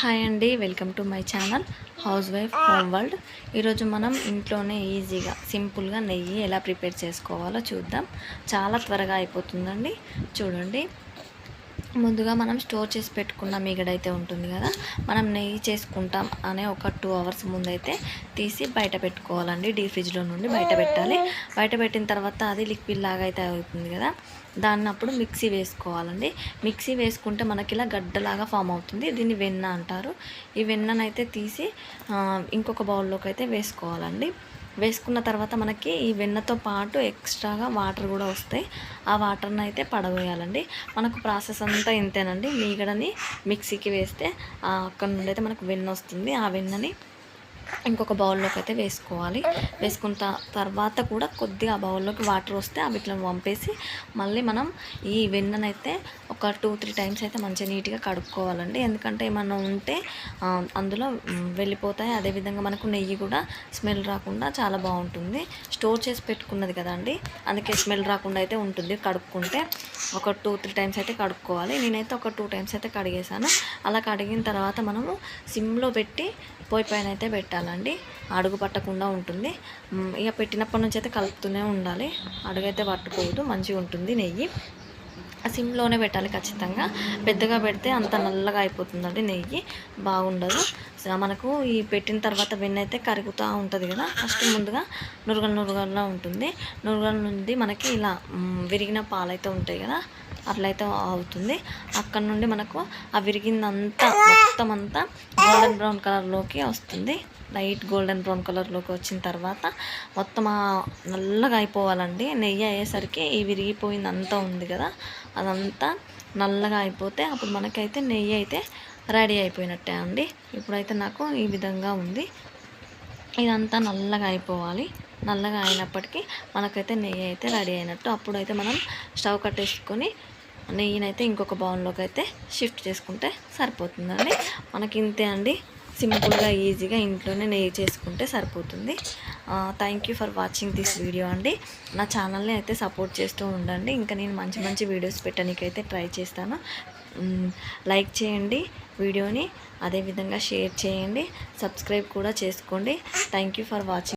Hi అండి welcome to my channel housewife home world. ఈరోజు మనం ఇంట్లోనే ఈజీగా సింపుల్గా నెయ్యి ఎలా ప్రిపేర్ చేసుకోవాలో చూద్దాం. చాలా త్వరగా అయిపోతుందండి. చూడండి. ముందుగా మనం స్టోర్ చేసి పెట్టుకున్న మీగడైతే ఉంటుంది కదా. మనం నెయ్యి చేసుకుంటాం అనే ఒక టూ అవర్స్ ముందైతే తీసి బయట పెట్టుకోవాలండి. డీ ఫ్రిడ్జ్లో నుండి బయట పెట్టాలి. బయట పెట్టిన తర్వాత అది లిక్విడ్ లాగా అయితే అవుతుంది కదా. దాన్ని అప్పుడు మిక్సీ వేసుకోవాలండి. మిక్సీ వేసుకుంటే మనకి ఇలా గడ్డలాగా ఫామ్ అవుతుంది. దీన్ని వెన్న అంటారు. ఈ వెన్ననైతే తీసి ఇంకొక బౌల్లోకి అయితే వేసుకోవాలండి. వేసుకున్న తర్వాత మనకి ఈ వెన్నతో పాటు ఎక్స్ట్రాగా వాటర్ కూడా వస్తాయి. ఆ వాటర్ని అయితే పడవేయాలండి. మనకు ప్రాసెస్ అంతా ఇంతేనండి. మీగడని మిక్సీకి వేస్తే అక్కడ నుండి అయితే మనకు వెన్న వస్తుంది. ఆ వెన్నని ఇంకొక బౌల్లోకి అయితే వేసుకోవాలి. వేసుకున్న తర్వాత కూడా కొద్దిగా ఆ బౌల్లోకి వాటర్ వస్తే అవి ఇట్లా పంపేసి మళ్ళీ మనం ఈ వెన్ననైతే ఒక టూ త్రీ టైమ్స్ అయితే మంచిగా నీట్గా కడుక్కోవాలండి. ఎందుకంటే ఏమన్నా ఉంటే అందులో వెళ్ళిపోతాయి. అదేవిధంగా మనకు నెయ్యి కూడా స్మెల్ రాకుండా చాలా బాగుంటుంది. స్టోర్ చేసి పెట్టుకున్నది కదండి అందుకే స్మెల్ రాకుండా అయితే ఉంటుంది కడుక్కుంటే. ఒక టూ త్రీ టైమ్స్ అయితే కడుక్కోవాలి. నేనైతే ఒక టూ టైమ్స్ అయితే కడిగేసాను అలా కడిగిన తర్వాత మనము సిమ్లో పెట్టి పొయ్యి పైన అయితే పెట్టాలండి. అడుగు పట్టకుండా ఉంటుంది. ఇక పెట్టినప్పటి నుంచి అయితే కలుపుతూనే ఉండాలి. అడుగైతే పట్టుకోవద్దు మంచిగా ఉంటుంది నెయ్యి. సిమ్లోనే పెట్టాలి ఖచ్చితంగా. పెద్దగా పెడితే అంత నల్లగా అయిపోతుందండి నెయ్యి. బాగుండదు. సో మనకు ఈ పెట్టిన తర్వాత వెన్న అయితే కరుగుతూ ఉంటుంది కదా. ఫస్ట్ ముందుగా నురగలు నురుగల్లా ఉంటుంది. నురుగల నుండి మనకి ఇలా విరిగిన పాలైతే ఉంటాయి కదా. అట్లయితే అవుతుంది. అక్కడ నుండి మనకు ఆ విరిగిందంతా మొత్తం అంతా గోల్డెన్ బ్రౌన్ కలర్లోకి వస్తుంది. లైట్ గోల్డెన్ బ్రౌన్ కలర్లోకి వచ్చిన తర్వాత మొత్తం ఆ నల్లగా అయిపోవాలండి. నెయ్యి అయ్యేసరికి ఈ విరిగిపోయింది అంతా ఉంది కదా. అదంతా నల్లగా అయిపోతే అప్పుడు మనకైతే నెయ్యి అయితే రెడీ అయిపోయినట్టే అండి. ఇప్పుడైతే నాకు ఈ విధంగా ఉంది. ఇదంతా నల్లగా అయిపోవాలి. నల్లగా అయినప్పటికీ మనకైతే నెయ్యి అయితే రెడీ అయినట్టు. అప్పుడైతే మనం స్టవ్ కట్టేసుకొని నెయ్యినైతే ఇంకొక బౌన్లోకి అయితే షిఫ్ట్ చేసుకుంటే సరిపోతుందండి. మనకి ఇంతే అండి. సింపుల్గా ఈజీగా ఇంట్లోనే నెయ్యి చేసుకుంటే సరిపోతుంది. Thank you for watching this video అండి. నా ఛానల్ని అయితే సపోర్ట్ చేస్తూ ఉండండి. ఇంకా నేను మంచి మంచి వీడియోస్ పెట్టడానికైతే ట్రై చేస్తాను. లైక్ చేయండి వీడియోని. అదేవిధంగా షేర్ చేయండి. సబ్స్క్రైబ్ కూడా చేసుకోండి. Thank you for watching